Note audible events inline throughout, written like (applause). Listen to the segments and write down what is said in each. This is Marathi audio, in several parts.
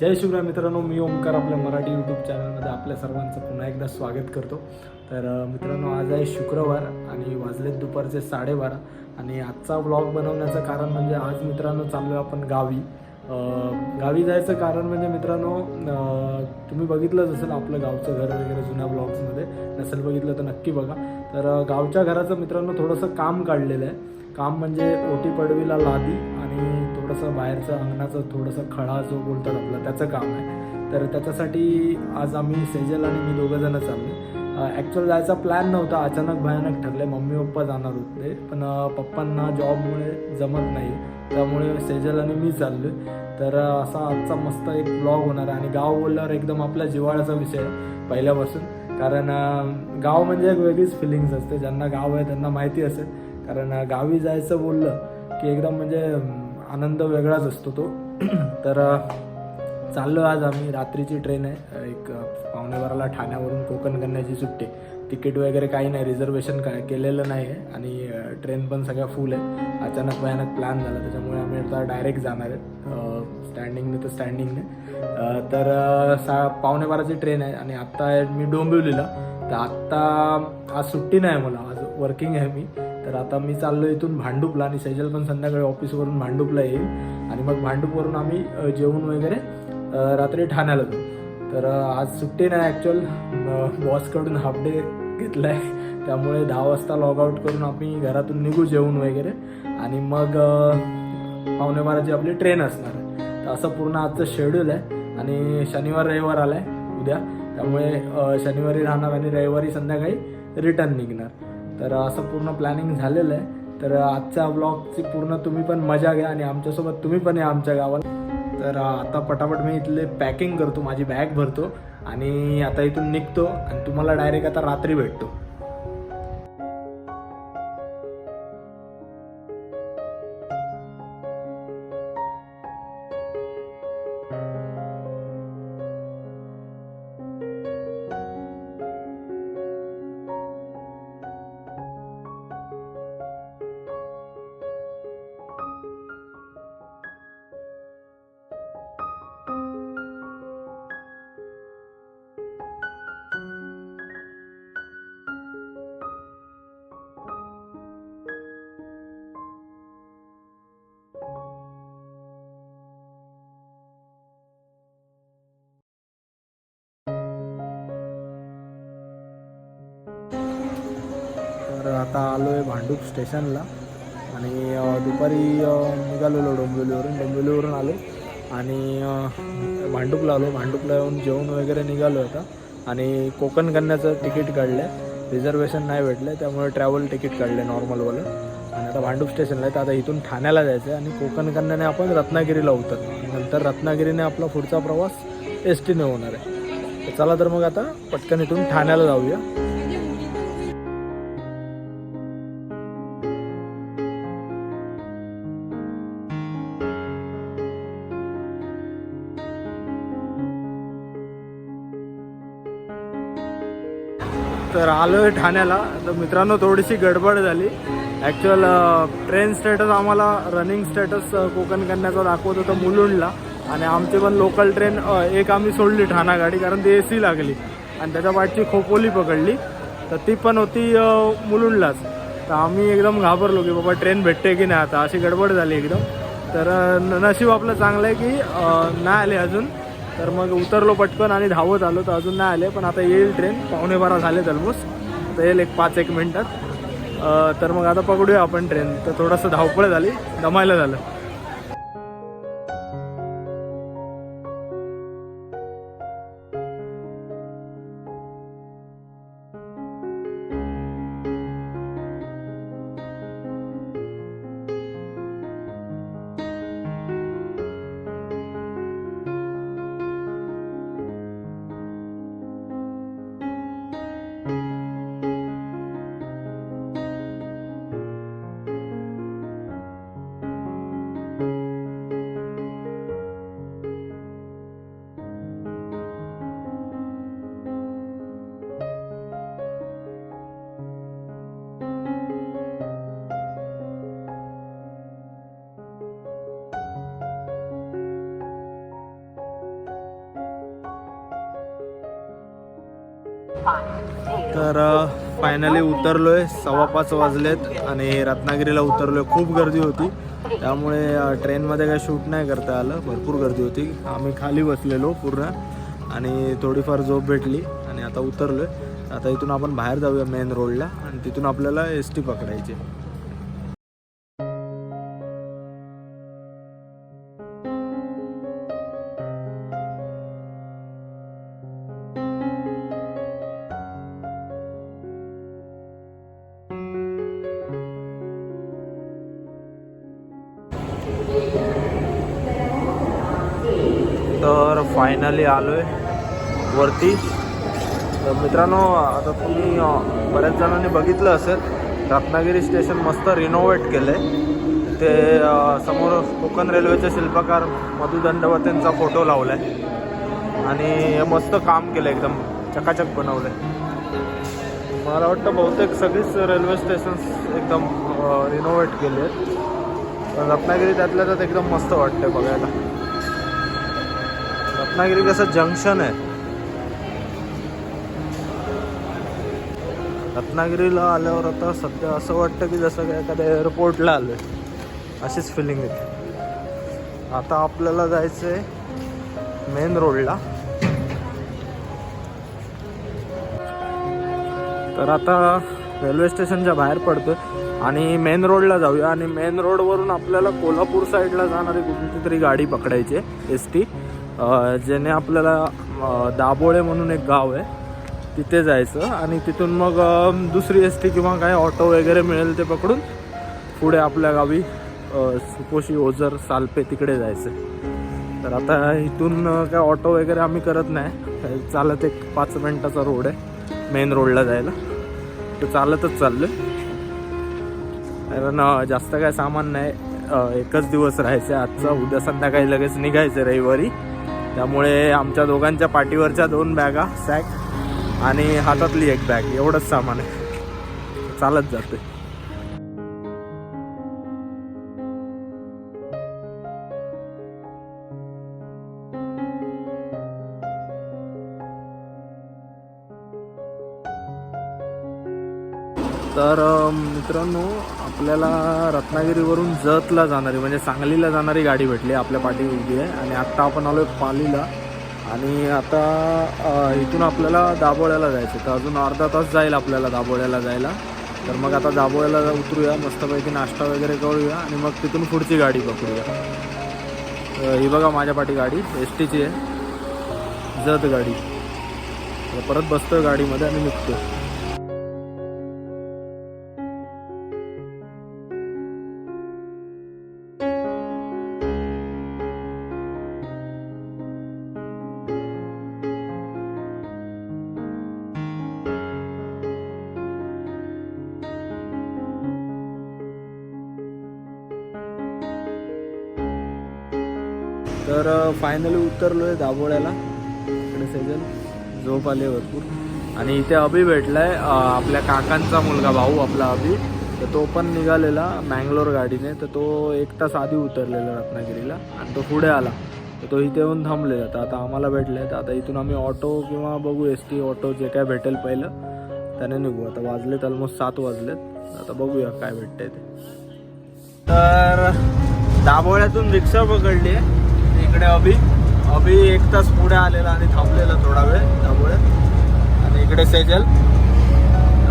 जय शिवराय मित्रांनो मी ओमकार आपल्या मराठी यूट्यूब चॅनलमध्ये आपल्या सर्वांचं पुन्हा एकदा स्वागत करतो. तर मित्रांनो आज आहे शुक्रवार आणि वाजलेत दुपारचे साडेबारा आणि आजचा व्लॉग बनवण्याचं कारण म्हणजे आज मित्रांनो चाललो आपण गावी. गावी जायचं कारण म्हणजे मित्रांनो तुम्ही बघितलंच असेल आपलं गावचं घर वगैरे जुन्या ब्लॉग्समध्ये नसेल बघितलं तर नक्की बघा. तर गावच्या घराचं मित्रांनो थोडंसं काम काढलेलं आहे. काम म्हणजे ओटी पडवीला लादी आणि थोडंसं बाहेरचं अंगणाचं थोडंसं खळा जो बोलतात आपला त्याचं काम आहे. तर त्याच्यासाठी आज आम्ही सेजल आणि मी दोघं जण चाललो ॲक्च्युअल जायचा प्लॅन नव्हता अचानक भयानक ठरले. मम्मी पप्पा जाणार होते. पण पप्पांना जॉबमुळे जमत नाही. त्यामुळे सेजल आणि मी चाललो तर असा आजचा मस्त एक ब्लॉग होणार आहे. आणि गाव बोलल्यावर एकदम आपल्या जिव्हाळ्याचा विषय आहे पहिल्यापासून. कारण गाव म्हणजे एक वेगळीच फिलिंग्स असते. ज्यांना गाव आहे त्यांना माहिती असेल. कारण गावी जायचं बोललं की एकदम म्हणजे आनंद वेगळाच असतो तो. (clears throat) तर चाललो आज आम्ही. रात्रीची ट्रेन आहे. एक पावणेबाराला ठाण्यावरून कोकण कन्याची सुट्टी तिकीट वगैरे काही नाही. रिझर्वेशन काय केलेलं नाही आहे आणि ट्रेन पण सगळ्या फुल आहे अचानक भयानक प्लॅन झाला. त्याच्यामुळे आम्ही आता डायरेक्ट जाणार आहेत स्टँडिंगने तर स्टँडिंगने तर सा पावणेबाराची ट्रेन आहे. आणि आत्ता मी डोंबिवलीला. तर आत्ता आज सुट्टी नाही मला. आज वर्किंग आहे मी. तर आता मी चाललो इथून भांडूपला आणि सैजल पण संध्याकाळी ऑफिसवरून भांडूपला येईल. आणि मग भांडूपवरून आम्ही जेवण जेवून वगैरे रात्री ठाण्याला जाऊ. तर आज सुट्टी नाही ॲक्च्युअल बॉसकडून हाफ डे घेतला आहे त्यामुळे दहा वाजता लॉग आऊट करून आम्ही घरातून निघू जेवून वगैरे. आणि मग पावणे बाराची आपली ट्रेन असणार आहे. तर असं पूर्ण आजचं शेड्यूल आहे. आणि शनिवार रविवार आलाय उद्या. त्यामुळे शनिवारी राहणार आणि रविवारी संध्याकाळी रिटर्न निघणार. तर असं पूर्ण प्लॅनिंग झालेलं आहे. तर आजच्या ब्लॉगची पूर्ण तुम्ही पण मजा घ्या आणि आमच्यासोबत तुम्ही पण या आमच्या गावाला. तर आता पटापट मी इथले पॅकिंग करतो माझी बॅग भरतो आणि आता इथून निघतो आणि तुम्हाला डायरेक्ट आता रात्री भेटतो. तर आता आलो आहे भांडूप स्टेशनला आणि दुपारी निघालेलो डोंबिवलीवरून. डोंबिवलीवरून आलो आणि भांडूपला आलो. भांडूपला येऊन जेवण वगैरे निघालो आता. आणि कोकण कन्याचं तिकीट काढलं आहे रिझर्वेशन नाही भेटलं त्यामुळे ट्रॅव्हल तिकीट काढलं आहे नॉर्मलवालं. आणि आता भांडूप स्टेशनला आहे. तर आता इथून ठाण्याला जायचं आहे आणि कोकण कन्याने आपण रत्नागिरीला उतरतो नंतर रत्नागिरीने आपला पुढचा प्रवास एस टीने होणार आहे. तर चला तर मग आता पटकन इथून ठाण्याला जाऊया. तर आलो आहे ठाण्याला. तर मित्रांनो थोडीशी गडबड झाली. ॲक्च्युअल ट्रेन स्टेटस आम्हाला रनिंग स्टेटस कोकण कन्याचा दाखवत होतं मुलुंडला. आणि आमची पण लोकल ट्रेन एक आम्ही सोडली ठाणा गाडी कारण ती ए सी लागली. आणि त्याच्या पाठची खोपोली पकडली. तर ती पण होती मुलुंडलाच. तर आम्ही एकदम घाबरलो की बाबा ट्रेन भेटते की नाही आता? अशी गडबड झाली एकदम. तर न- नशीब आपलं चांगलं आहे की नाही आले अजून. तर मग उतरलो पटकन आणि धावत आलो तर अजून नाही आले पण आता येईल ट्रेन. पावणे बारा झालेत ऑलमोस्ट तर येईल एक पाच एक मिनटात. तर मग आता पकडूया आपण ट्रेन. तर थोडंसं धावपळ झाली दमायला झालं. तर फायनली उतरलोय सव्वा पाच वाजलेत आणि रत्नागिरीला उतरलोय. खूप गर्दी होती. त्यामुळे ट्रेनमध्ये काही शूट नाही करता आलं. भरपूर गर्दी होती. आम्ही खाली बसलेलो पूर्ण आणि थोडीफार झोप भेटली आणि आता उतरलोय. आता इथून आपण बाहेर जाऊया मेन रोडला आणि तिथून आपल्याला एस टी पकडायची फायनली आलो आहे वरती. तर मित्रांनो आता तुम्ही बऱ्याच जणांनी बघितलं असेल रत्नागिरी स्टेशन मस्त रिनोव्हेट केलं आहे ते समोर कोकण रेल्वेचे शिल्पकार मधु दंडवतेंचा फोटो लावला आहे आणि हे मस्त काम केलं एकदम चकाचक बनवलं आहे मला वाटतं बहुतेक सगळीच रेल्वे स्टेशन्स एकदम रिनोव्हेट केले आहेत रत्नागिरी त्यातल्या त्यात एकदम मस्त वाटतं बघायला. रत्नागिरी कसं जंक्शन आहे. रत्नागिरीला आल्यावर आता सध्या असं वाटतं की जसं काय एखाद्या एअरपोर्टला आलो आहे अशीच फिलिंग येते. आता आपल्याला जायचं आहे मेन रोडला तर आता रेल्वे स्टेशनच्या बाहेर पडतो आणि मेन रोडला जाऊया. आणि मेन रोडवरून आपल्याला कोल्हापूर साईडला जाणारी कुठली तरी गाडी पकडायची आहे एस टी ज्याने आपल्याला दाबोळे दाभोळे म्हणून एक गाव आहे. तिथे जायचं आणि तिथून मग दुसरी एस टी किंवा काय ऑटो वगैरे मिळेल ते पकडून पुढे आपल्या गावी सुपोशी ओझर सालपे तिकडे जायचं. तर आता इथून काय ऑटो वगैरे आम्ही करत नाही. चालत एक पाच मिनटाचा रोड आहे मेन रोडला जायला. तर चालतच चाललो कारण जास्त काय सामान नाही. एकच दिवस राहायचं आजचा. उद्या संध्याकाळी लगेच निघायचं रविवारी. त्यामुळे आमच्या दोघांच्या पाठीवरच्या दोन बॅगा सॅक आणि हातातली एक बॅग एवढंच सामान आहे. चालत जाते तर मित्रांनो आपल्याला रत्नागिरीवरून जतला जाणारी म्हणजे सांगलीला जाणारी गाडी भेटली आपल्या पाठी उभी आहे. आणि आत्ता आपण आलो पालीला. आणि आता इथून आपल्याला दाबोळ्याला जायचं तर अजून अर्धा तास जाईल आपल्याला दाबोळ्याला जायला. तर मग आता दाबोळ्याला उतरूया मस्तपैकी नाश्ता वगैरे करूया आणि मग तिथून पुढची गाडी पकडूया. ही बघा माझ्या पाठी गाडी एस टीची आहे. जत गाडी. तर परत बसतोय गाडीमध्ये आणि निघतो तर फायनली उतरलो आहे दाभोळ्याला. इकडे सेजल झोप आले भरपूर. आणि इथे अभि भेटलाय आपल्या काकांचा मुलगा भाऊ आपला अभि. तर तो पण निघालेला मँगलोर गाडीने. तर तो एक तास आधी उतरलेला रत्नागिरीला आणि तो पुढे आला. तर तो इथे येऊन थांबलेला. तर आता आम्हाला भेटले तर आता इथून आम्ही ऑटो किंवा बघू एस टी ऑटो जे काय भेटेल पहिलं त्याने निघू. आता वाजलेत ऑलमोस्ट सात वाजलेत. आता बघूया काय भेटतंय ते. तर दाभोळ्यातून रिक्षा पकडली आहे इकडे अभि. अभि एक तास पुढे आलेला आणि थांबलेला थोडा वेळ त्यामुळे. आणि इकडे सेजल.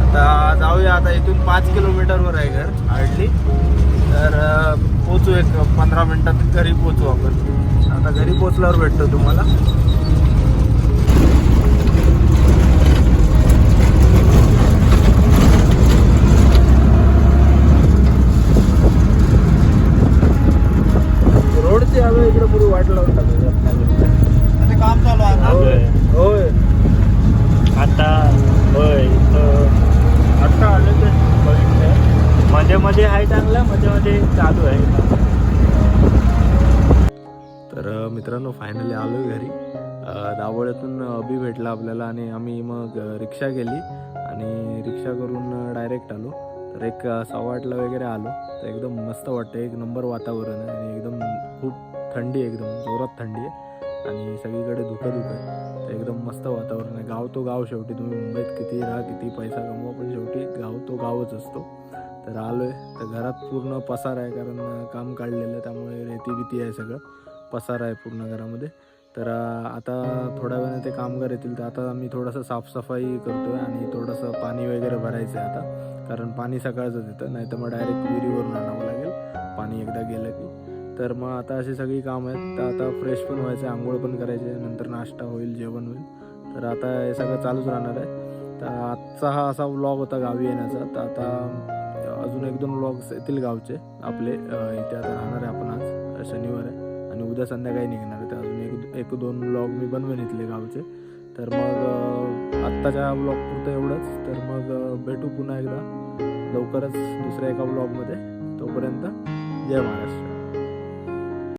आता जाऊया आता इथून पाच किलोमीटरवर आहे घर हार्डली. तर पोचू एक पंधरा मिनटात घरी पोचू आपण. आता घरी पोचल्यावर भेटतो तुम्हाला. रोडची हवे इकडे वाट लावून. काम चालू आहे होय. आता होय आता आले ते मध्ये मध्ये आहे चांगलं मध्ये मध्ये चालू आहे. तर मित्रांनो फायनली आलो घरी. अ, दाभोळ्यातून अभि भेटला आपल्याला आणि आम्ही मग रिक्षा केली आणि रिक्षा करून डायरेक्ट आलो. तर एक सव्वा आठला वगैरे आलो. तर एकदम मस्त वाटतं एक नंबर वातावरण आहे आणि एकदम खूप थंडी आहे एकदम जोरात थंडी आहे. आणि सगळीकडे धुकं धुकं आहे. तर एकदम मस्त वातावरण आहे. गाव तो गाव शेवटी. तुम्ही मुंबईत किती राहा किती पैसा कमवा पण शेवटी गाव तो गावच असतो. तर आलो आहे तर घरात पूर्ण पसार आहे कारण काम काढलेलं आहे त्यामुळे रेती भीती आहे सगळं. पसार आहे पूर्ण घरामध्ये. तर आता थोड्या वेळाने ते कामगार येतील. तर आता मी थोडंसं साफसफाई करतो आहे आणि थोडंसं पाणी वगैरे भरायचं आहे आता. कारण पाणी सकाळचंच येतं. नाही तर मग डायरेक्ट विहिरीवरून आणावं लागेल. पाणी एकदा गेलं की तर मग आता अशी सगळी कामं आहेत. तर आता फ्रेश पण व्हायचं आंघोळ पण करायचे नंतर नाश्ता होईल जेवण होईल. तर आता हे सगळं चालूच राहणार आहे. तर आजचा हा असा व्लॉग होता गावी येण्याचा. तर आता अजून एक दोन व्लॉग्स येतील गावचे. आपले इथे आता राहणार आहे आपण आज. शनिवार आहे. आणि उद्या संध्याकाळी निघणार आहे. तर अजून एक एक दोन व्लॉग मी बनवेन इथले गावचे. तर मग आत्ताच्या व्लॉग पुरतं एवढंच. तर मग भेटू पुन्हा एकदा. लवकरच दुसऱ्या एका ब्लॉगमध्ये तोपर्यंत जय महाराष्ट्र.